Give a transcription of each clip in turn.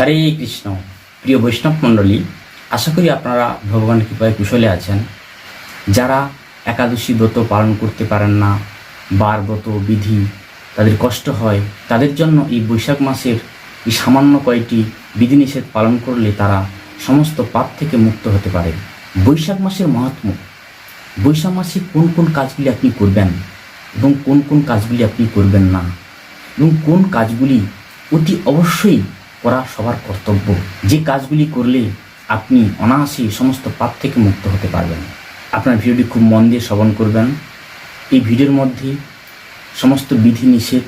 হরে কৃষ্ণ। প্রিয় বৈষ্ণব মণ্ডলী, আশা করি আপনারা ভগবানের কৃপায় কুশলে আছেন। যারা একাদশী ব্রত পালন করতে পারেন না, বার ব্রত, বিধি, তাদের কষ্ট হয়, তাদের জন্য এই বৈশাখ মাসের এই সামান্য কয়েকটি বিধিনিষেধ পালন করলে তারা সমস্ত পাপ থেকে মুক্ত হতে পারে। বৈশাখ মাসের মহাত্ম, বৈশাখ মাসে কোন কোন কাজগুলি আপনি করবেন এবং কোন কোন কাজগুলি আপনি করবেন না, এবং কোন কাজগুলি অতি অবশ্যই করা সবার কর্তব্য। যে কাজগুলি করলে আপনি অনায়াসেই সমস্ত পাপ থেকে মুক্ত হতে পারবেন। আপনার ভিডিওটি খুব মন দিয়ে শ্রবণ করবেন। এই ভিডিওর মধ্যে সমস্ত বিধি নিষেধ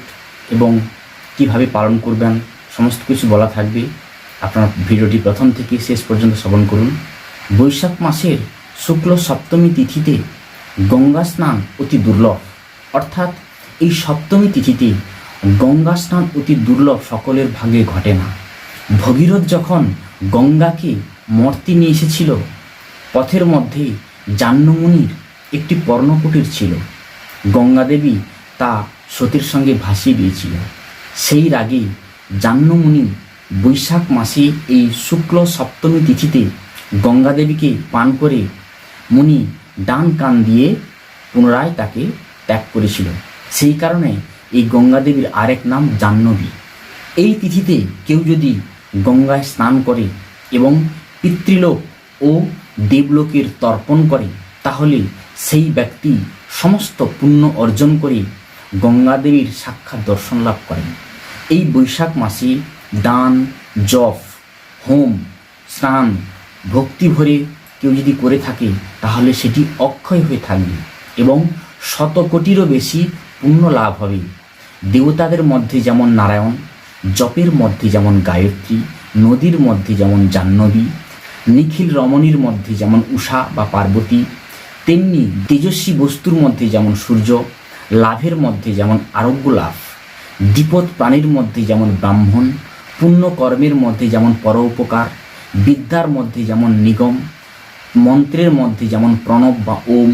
এবং কীভাবে পালন করবেন, সমস্ত কিছু বলা থাকবে। আপনার ভিডিওটি প্রথম থেকে শেষ পর্যন্ত শ্রবণ করুন। বৈশাখ মাসের শুক্ল সপ্তমী তিথিতে গঙ্গা স্নান অতি দুর্লভ। অর্থাৎ এই সপ্তমী তিথিতে গঙ্গা স্নান অতি দুর্লভ সকলের ভাগে ঘটে না। ভগীরথ যখন গঙ্গাকে মর্তে নিয়ে এসেছিল, পথের মধ্যে জাহ্নমুনির একটি পর্ণকুটির ছিল। গঙ্গাদেবী তা সতীর সঙ্গে ভাসিয়ে দিয়েছিল। সেই রাগে জাহ্নমুনি বৈশাখ মাসে এই শুক্ল সপ্তমী তিথিতে গঙ্গাদেবীকে পান করে মুনি ডান কান দিয়ে পুনরায় তাকে ত্যাগ করেছিল। সেই কারণে এই গঙ্গাদেবীর আরেক নাম জাহ্নবী। এই তিথিতে কেউ যদি গঙ্গায় স্নান করে এবং পিতৃলোক ও দেবলোকের তর্পণ করে, তাহলে সেই ব্যক্তি সমস্ত পুণ্য অর্জন করে গঙ্গাদেবীর সাক্ষাৎ দর্শন লাভ করেন। এই বৈশাখ মাসে দান, জপ, হোম, স্নান, ভক্তি ভরে কেউ যদি করে থাকে, তাহলে সেটি অক্ষয় হয়ে থাকবে এবং শত কোটিরও বেশি পুণ্য লাভ হবে। দেবতাদের মধ্যে যেমন নারায়ণ জপের মধ্যে যেমন গায়ত্রী নদীর মধ্যে যেমন জাহ্নবী নিখিল রমণীর মধ্যে যেমন উষা বা পার্বতী তেমনি তেজস্বী বস্তুর মধ্যে যেমন সূর্য লাভের মধ্যে যেমন আরোগ্য লাভ দ্বিপদ প্রাণীর মধ্যে যেমন ব্রাহ্মণ পুণ্যকর্মের মধ্যে যেমন পরোপকার বিদ্যার মধ্যে যেমন নিগম মন্ত্রের মধ্যে যেমন প্রণব বা ওম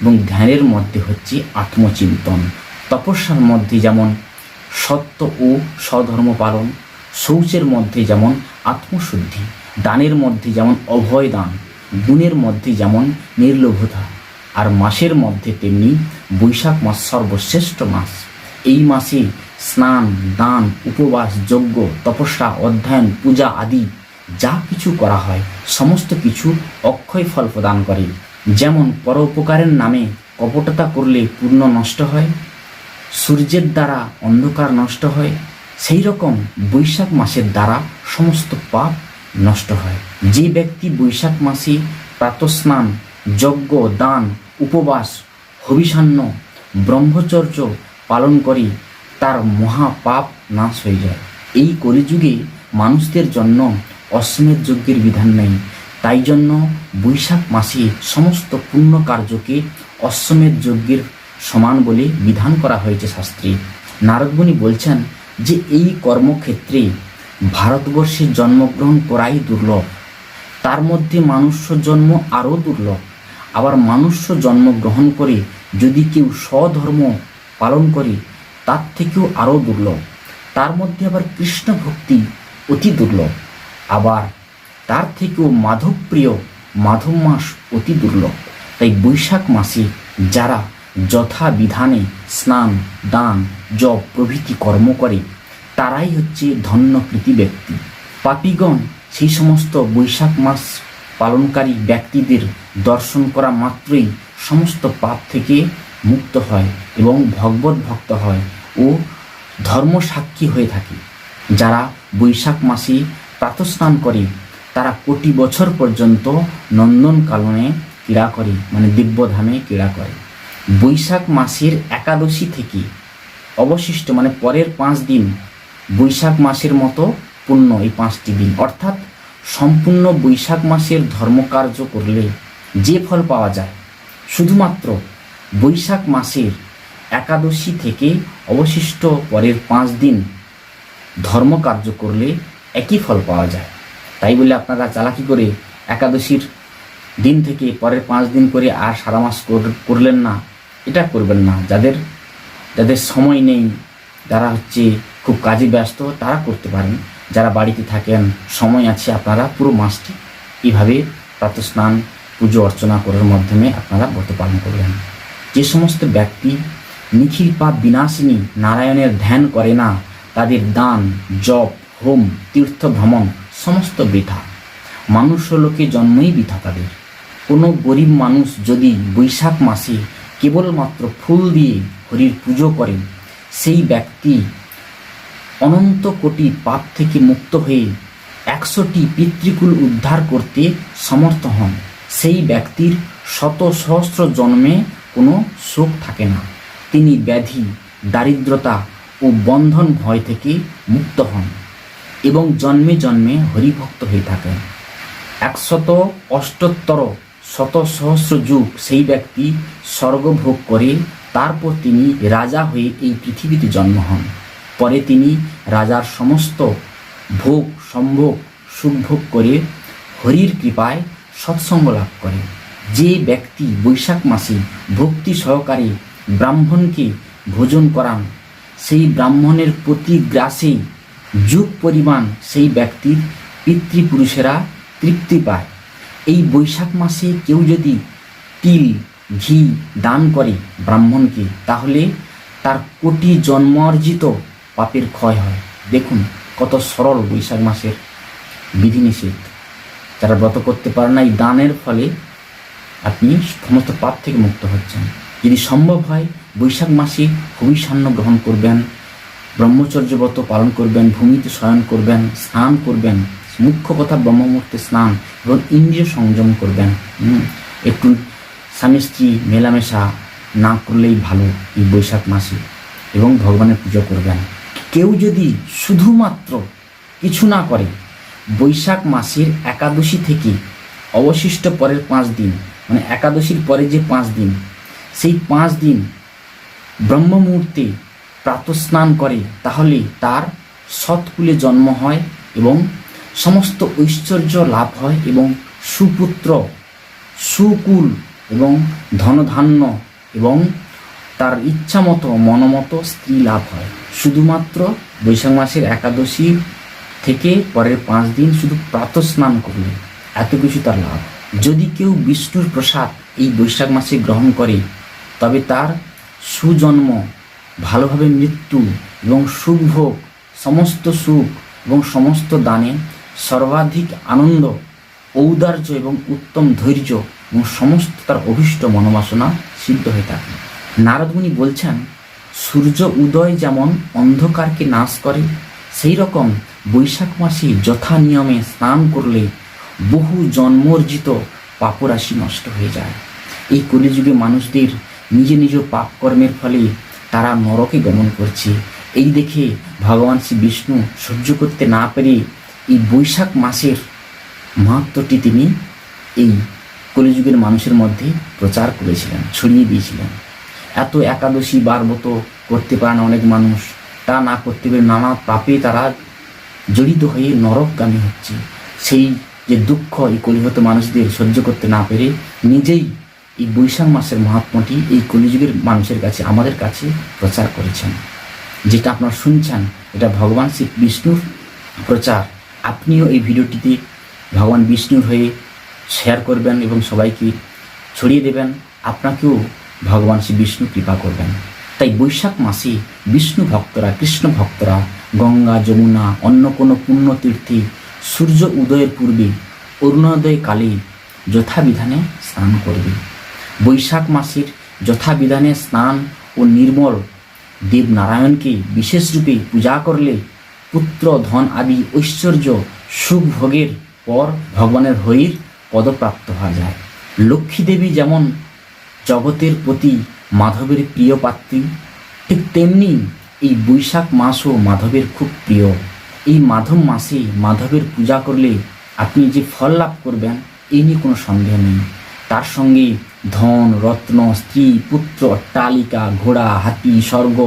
এবং ধ্যানের মধ্যে হচ্ছে আত্মচিন্তন তপস্যার মধ্যে যেমন সত্য ও স্বধর্ম পালন, শৌচের মধ্যে যেমন আত্মশুদ্ধি, দানের মধ্যে যেমন অভয় দান, গুণের মধ্যে যেমন নির্লোভতা, আর মাসের মধ্যে তেমনি বৈশাখ মাস সর্বশ্রেষ্ঠ মাস। এই মাসে স্নান, দান, উপবাস, যজ্ঞ, তপস্যা, অধ্যয়ন, পূজা আদি যা কিছু করা হয়, সমস্ত কিছু অক্ষয় ফল প্রদান করে। যেমন পরোপকারের নামে কপটতা করলে পূর্ণ নষ্ট হয় সূর্যের দ্বারা অন্ধকার নষ্ট হয়, সেই রকম বৈশাখ মাসের দ্বারা সমস্ত পাপ নষ্ট হয়। যে ব্যক্তি বৈশাখ মাসে প্রাতস্নান, যজ্ঞ, দান, উপবাস, হবিষান্ন, ব্রহ্মচর্য পালন করে, তার মহা পাপ নাশ হয়ে যায়। এই কলিযুগে মানুষদের জন্য অশ্বমেধ যজ্ঞের বিধান নেই। তাই জন্য বৈশাখ মাসে সমস্ত পুণ্য কার্যকে অশ্বমেধ যজ্ঞের সমান বলে বিধান করা হয়েছে শাস্ত্রে। নারদমণি বলছেন যে এই কর্মক্ষেত্রে ভারতবর্ষে জন্মগ্রহণ করাই দুর্লভ। তার মধ্যে মানুষ্য জন্ম আরও দুর্লভ। আবার মানুষ্য জন্মগ্রহণ করে যদি কেউ স্বধর্ম পালন করে, তার থেকেও আরও দুর্লভ। তার মধ্যে আবার কৃষ্ণ ভক্তি অতি দুর্লভ। আবার তার থেকেও মাধবপ্রিয় মাধব মাস অতি দুর্লভ। তাই বৈশাখ মাসে যারা যথা বিধানে স্নান, দান, জপ প্রভৃতি কর্ম করে, তারাই হচ্ছে ধন্যকৃতি ব্যক্তি। পাপীগণ সেই সমস্ত বৈশাখ মাস পালনকারী ব্যক্তিদের দর্শন করা মাত্রই সমস্ত পাপ থেকে মুক্ত হয় এবং ভগবত ভক্ত হয় ও ধর্ম সাক্ষী হয়ে থাকে। যারা বৈশাখ মাসে প্রাতস্নান করে, তারা কোটি বছর পর্যন্ত নন্দন কালনে ক্রীড়া করে মানে দিব্যধামে ক্রীড়া করে। বৈশাখ মাসের একাদশী থেকে অবশিষ্ট মানে পরের পাঁচ দিন বৈশাখ মাসের মতো পূর্ণ এই পাঁচটি দিন। অর্থাৎ সম্পূর্ণ বৈশাখ মাসের ধর্মকার্য করলে যে ফল পাওয়া যায়, শুধুমাত্র বৈশাখ মাসের একাদশী থেকে অবশিষ্ট পরের পাঁচ দিন ধর্মকার্য করলে একই ফল পাওয়া যায়। তাই বলে আপনারা চালাকি করে একাদশীর দিন থেকে পরের পাঁচ দিন করে আর সারা মাস কর- করলেন না। এটা করবেন না। যাদের যাদের সময় নেই, যারা হচ্ছে খুব কাজে ব্যস্ত, তারা করতে পারেন। যারা বাড়িতে থাকেন, সময় আছে, আপনারা পুরো মাসটি এইভাবে প্রাতঃস্নান, পুজো অর্চনা করার মাধ্যমে আপনারা ব্রত পালন করবেন। যে সমস্ত ব্যক্তি নিখিল পাপ বিনাশিনী নারায়ণের ধ্যান করে না, তাদের দান, জপ, হোম, তীর্থ ভ্রমণ সমস্ত বৃথা। মানুষ লোকে জন্মই বৃথা তাদের। কোনো গরিব মানুষ যদি বৈশাখ মাসে কেবলমাত্র ফুল দিয়ে হরির পুজো করেন, সেই ব্যক্তি অনন্ত কোটি পাপ থেকে মুক্ত হয়ে একশোটি পিতৃকুল উদ্ধার করতে সমর্থ হন। সেই ব্যক্তির শত সহস্র জন্মে কোনো শোক থাকে না। তিনি ব্যাধি, দারিদ্রতা ও বন্ধন ভয় থেকে মুক্ত হন এবং জন্মে জন্মে হরিভক্ত হয়ে থাকেন। একশত অষ্টোত্তর শত সহস্র যুগ সেই ব্যক্তি স্বর্গভোগ করে, তারপর তিনি রাজা হয়ে এই পৃথিবীতে জন্ম হন। পরে তিনি রাজার সমস্ত ভোগ, সম্ভোগ, সুখভোগ করে হরির কৃপায় সৎসঙ্গ লাভ করে। যে ব্যক্তি বৈশাখ মাসে ভক্তি সহকারে ব্রাহ্মণকে ভোজন করান, সেই ব্রাহ্মণের প্রতি গ্রাসে যুগ পরিমাণ সেই ব্যক্তির পিতৃপুরুষেরা তৃপ্তি পায়। এই বৈশাখ মাসে কেউ যদি তিল, ঘি দান করে ব্রাহ্মণকে, তাহলে তার কোটি জন্ম অর্জিত পাপের ক্ষয় হয়। দেখুন কত সরল বৈশাখ মাসের বিধিনিষেধ। যারা ব্রত করতে পারে না, এই দানের ফলে আপনি সমস্ত পাপ থেকে মুক্ত হচ্ছেন। যদি সম্ভব হয়, বৈশাখ মাসে হবিষান্ন গ্রহণ করবেন, ব্রহ্মচর্য ব্রত পালন করবেন, ভূমিতে শয়ন করবেন, স্নান করবেন মুখ্য কথা ব্রহ্মমূর্তে স্নান এবং ইন্দ্রিয় সংযম করবেন একটু স্বামী স্ত্রী মেলামেশা না করলেই ভালো এই বৈশাখ মাসে এবং ভগবানের পুজো করবেন। কেউ যদি শুধুমাত্র কিছু না করে, বৈশাখ মাসের একাদশী থেকে অবশিষ্ট পরের পাঁচ দিন মানে একাদশীর পরে যে পাঁচ দিন, সেই পাঁচ দিন ব্রহ্ম মুহূর্তে প্রাতস্নান করে, তাহলে তার সৎকুলে জন্ম হয় এবং সমস্ত ঐশ্বর্য লাভ হয় এবং সুপুত্র, সুকুল এবং ধনধান্য এবং তার ইচ্ছা মতো মনোমতো স্ত্রী লাভ হয়। শুধুমাত্র বৈশাখ মাসের একাদশী থেকে পরের পাঁচ দিন শুধু প্রাতঃস্নান করলে এত কিছু তার লাভ। যদি কেউ বিষ্ণুর প্রসাদ এই বৈশাখ মাসে গ্রহণ করে, তবে তার সুজন্ম, ভালোভাবে মৃত্যু এবং সুখভোগ সমস্ত সুখ এবং সমস্ত দানে সর্বাধিক আনন্দ, ঔদার্য এবং উত্তম ধৈর্য এবং সমস্ত তার অভীষ্ট মনোবাসনা সিদ্ধ হয়ে থাকে। নারদমুনি বলছেন, সূর্য উদয় যেমন অন্ধকারকে নাশ করে, সেই রকম বৈশাখ মাসে যথা নিয়মে স্নান করলে বহু জন্মর্জিত পাপরাশি নষ্ট হয়ে যায়। এই কলিযুগে মানুষদের নিজ নিজ পাপ কর্মের ফলে তারা নরকে গমন করছে। এই দেখে ভগবান শ্রী বিষ্ণু সহ্য করতে না পেরে এই বৈশাখ মাসের মাহাত্মটি তিনি এই কলিযুগের মানুষের মধ্যে প্রচার করেছিলেন, ছড়িয়ে দিয়েছিলেন। এত একাদশী বারবত করতে পারে না অনেক মানুষ। তা না করতে পেরে নানা পাপে তারা জড়িত হয়ে নরকগামী হচ্ছে। সেই যে দুঃখ এই কলিহত মানুষদের সহ্য করতে না পেরে নিজেই এই বৈশাখ মাসের মহাত্মাটি এই কলিযুগের মানুষের কাছে, আমাদের কাছে প্রচার করেছেন। যেটা আপনারা শুনছেন, এটা ভগবান শ্রী বিষ্ণুর প্রচার। আপনিও এই ভিডিওটিতে ভগবান বিষ্ণুর হয়ে শেয়ার করবেন এবং সবাইকে ছড়িয়ে দেবেন। আপনাকেও ভগবান শ্রী বিষ্ণু কৃপা করবেন। তাই বৈশাখ মাসে বিষ্ণু ভক্তরা, কৃষ্ণ ভক্তরা গঙ্গা, যমুনা, অন্য কোনো পুণ্যতীর্থে সূর্য উদয়ের পূর্বে অরুণোদয় কালে যথাবিধানে স্নান করবে। বৈশাখ মাসের যথাবিধানে স্নান ও নির্মল দেবনারায়ণকে বিশেষরূপে পূজা করলে পুত্র, ধন আদি ঐশ্বর্য সুখ ভোগের পর ভগবানের হরির পদপ্রাপ্ত হওয়া যায়। লক্ষ্মী দেবী যেমন জগতের প্রতি মাধবের প্রিয় পাত্রী ঠিক তেমনি এই বৈশাখ মাসও মাধবের খুব প্রিয়। এই মাধব মাসে মাধবের পূজা করলে আপনি যে ফল লাভ করবেন এই নিয়ে কোনো সন্দেহ নেই। তার সঙ্গে ধন, রত্ন, স্ত্রী, পুত্র, অট্টালিকা, ঘোড়া, হাতি, স্বর্গ,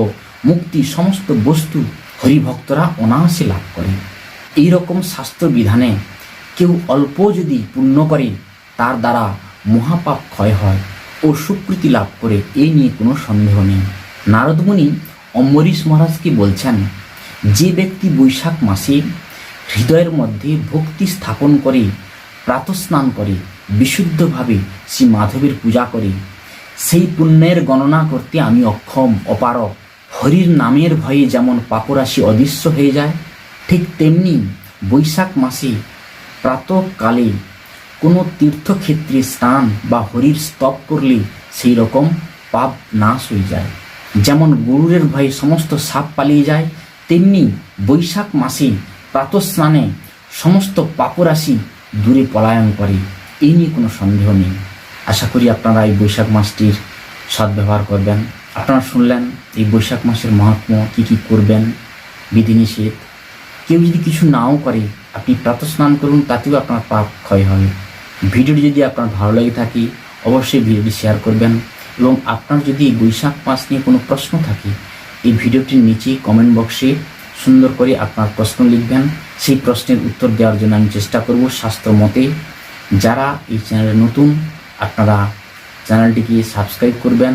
মুক্তি, সমস্ত বস্তু হরিভক্তরা অনায়াসে লাভ করে এই রকম শাস্ত্র বিধানে কেউ অল্প যদি পুণ্য করে, তার দ্বারা মহাপাপ ক্ষয় হয় ও সুকৃতি লাভ করে এই নিয়ে কোনো সন্দেহ নেই। নারদমুনি অম্বরীশ মহারাজকে বলছেন, যে ব্যক্তি বৈশাখ মাসে হৃদয়ের মধ্যে ভক্তি স্থাপন করে, প্রাতস্নান করে, বিশুদ্ধভাবে শ্রী মাধবের পূজা করে, সেই পুণ্যের গণনা করতে আমি অক্ষম অপারক হরির নামের ভয়ে যেমন পাপরাশি অদৃশ্য হয়ে যায়, ঠিক তেমনি বৈশাখ মাসে প্রাতকালে কোনো তীর্থক্ষেত্রে স্নান বা হরির স্তব করলে সেই রকম পাপ নাশ হয়ে যায়। যেমন গরুরের ভয়ে সমস্ত সাপ পালিয়ে যায়, তেমনি বৈশাখ মাসে প্রাতঃস্নানে সমস্ত পাপরাশি দূরে পলায়ন করে। এই নিয়ে কোনো সন্দেহ নেই। আশা করি আপনারা এই বৈশাখ মাসটির সদ্ব্যবহার করবেন। আপনারা শুনলেন এই বৈশাখ মাসের মহাত্ম কী কী করবেন? বিধিনিষেধ কেউ যদি কিছু নাও করে, আপনি প্রাতঃস্নান করুন, তাতেও আপনার পাপ ক্ষয় হবে ভিডিওটি যদি আপনার ভালো লাগে থাকে, অবশ্যই ভিডিওটি শেয়ার করবেন এবং আপনার যদি বৈশাখ মাস নিয়ে কোনো প্রশ্ন থাকে, এই ভিডিওটির নিচে কমেন্ট বক্সে সুন্দর করে আপনার প্রশ্ন লিখবেন। সেই প্রশ্নের উত্তর দেওয়ার জন্য আমি চেষ্টা করব শাস্ত্র মতে। যারা এই চ্যানেলে নতুন, আপনারা চ্যানেলটিকে সাবস্ক্রাইব করবেন।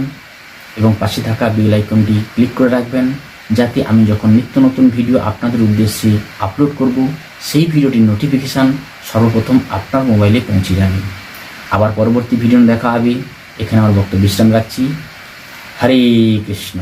এবং পাশে থাকা বেল আইকনটি ক্লিক করে রাখবেন, যাতে আমি যখন নিত্য নতুন ভিডিও আপনাদের উদ্দেশ্যে আপলোড করব, সেই ভিডিওটির নোটিফিকেশান সর্বপ্রথম আপনার মোবাইলে পৌঁছে যাবে। আবার পরবর্তী ভিডিও দেখা হবে। এখানে আমার বক্তব্য বিশ্রাম রাখছি। হরে কৃষ্ণ।